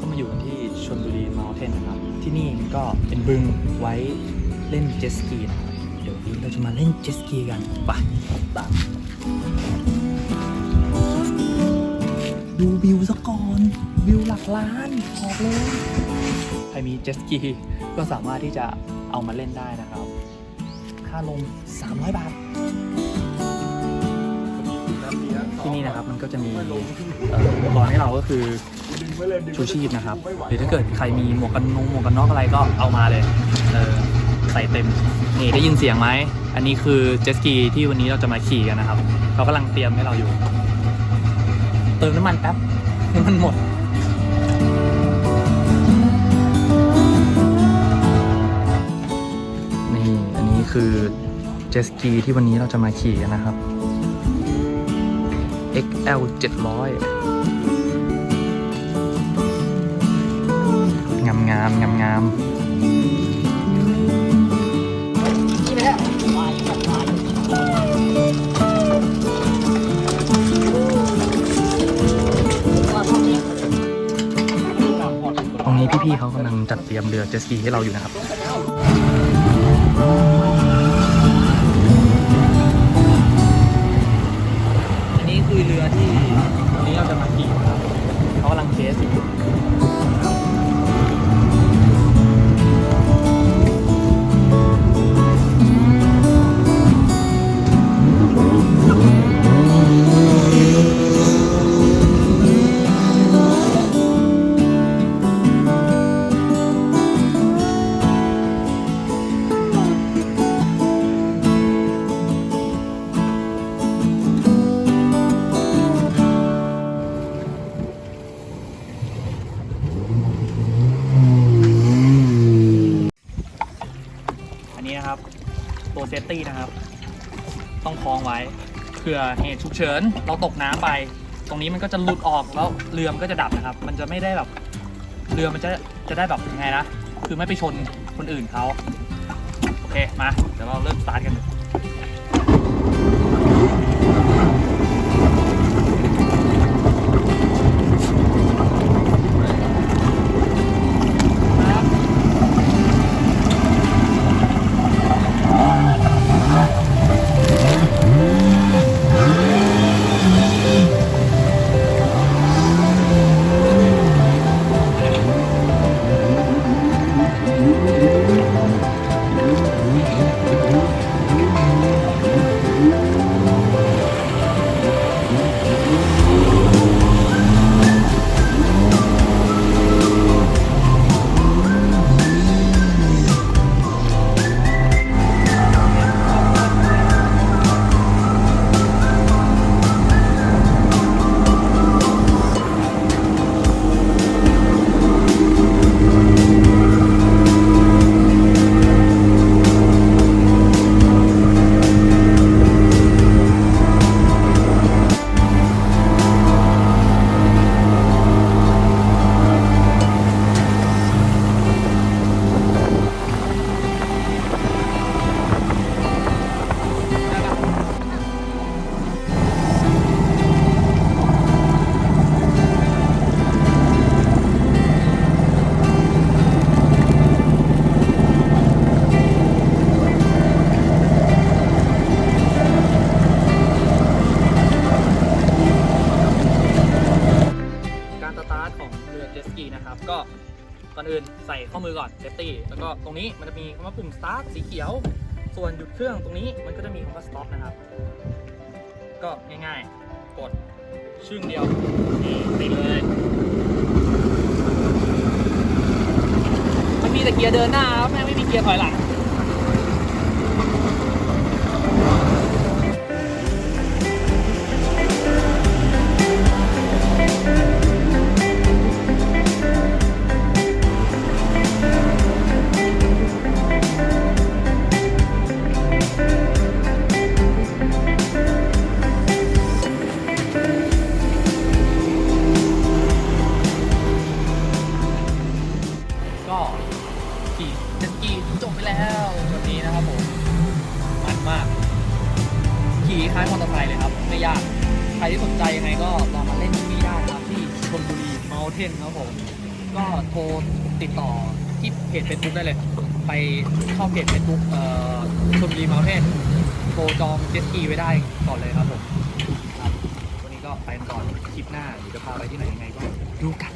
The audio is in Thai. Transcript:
ก็มาอยู่ที่ชนบุรีมาเทนนะครับ ที่นี่ก็เป็นบึงไว้เล่นเจ็ตสกีนะเดี๋ยวนี้เราจะมาเล่นเจ็ตสกีกันไปตาดูวิวซะก่อนวิวหลักล้านบอกเลยใครมีเจ็ตสกีก็สามารถที่จะเอามาเล่นได้นะครับ ค่าลง 300 บาทที่นี่นะครับมันก็จะมีอุปกรณ์ให้เราก็คือ ชูชีพนะครับ หรือถ้าเกิดใครมีหมวกกันน็อกหมวกกันน็อกอะไรก็เอามาเลยเออใส่เต็มนี่ได้ยินเสียงไหมอันนี้คือเจสกีที่วันนี้เราจะมาขี่กันนะครับเขากำลังเตรียมให้เราอยู่ เติมน้ำมันแป๊บน้ำมันหมดนี่อันนี้คือเจสกีที่วันนี้เราจะมาขี่กันนะครับ XL 700 งามงามงามตรงนี้พี่ๆเขากำลังจัดเตรียมเรือเจสกีให้เราอยู่นะครับอันนี้คือเรือที่ ฟตี้นะครับ ต้องคล้องไว้เผื่อเหตุฉุกเฉินเราตกน้ำไป ตรงนี้มันก็จะหลุดออกแล้วเรือมันก็จะดับนะครับ มันจะไม่ได้แบบเรือมันจะจะได้แบบยังไงนะคือไม่ไปชนคนอื่นเขาโอเคมาเดี๋ยวเราเริ่มสตาร์ทกัน ใส่ข้อมือก่อนเซฟตี้แล้วก็ตรงนี้มันจะมีคำว่าปุ่มสตาร์ทสีเขียว ส่วนหยุดเครื่องตรงนี้มันก็จะมีคำว่าสต็อปนะครับ ก็ง่ายๆ กดชึ่งเดียวนี่ติดเลยมันมีแต่เกียร์เดินหน้าครับไม่มีเกียร์ถอยหลัง ก็ขี่เจ็ตสกีจบไปแล้ววันนี้นะครับผมมันมาก ขี่คล้ายมอเตอร์ไซค์เลยครับ ไม่ยาก ใครที่สนใจยังไงก็ลองมาเล่นที่นี่ได้นะครับที่ชลบุรีเมลเทนครับผม ก็โทรติดต่อที่เพจเฟซบุ๊กได้เลย ไปเข้าเพจเฟซบุ๊กเอ่อชลบุรีมาเทนโทรจองเจ็ตสกีไว้ได้ก่อนเลยครับผมครับวันนี้ก็ไปกันก่อนคลิปหน้าเดี๋ยวจะพาไปที่ไหนยังไงก็ดูกัน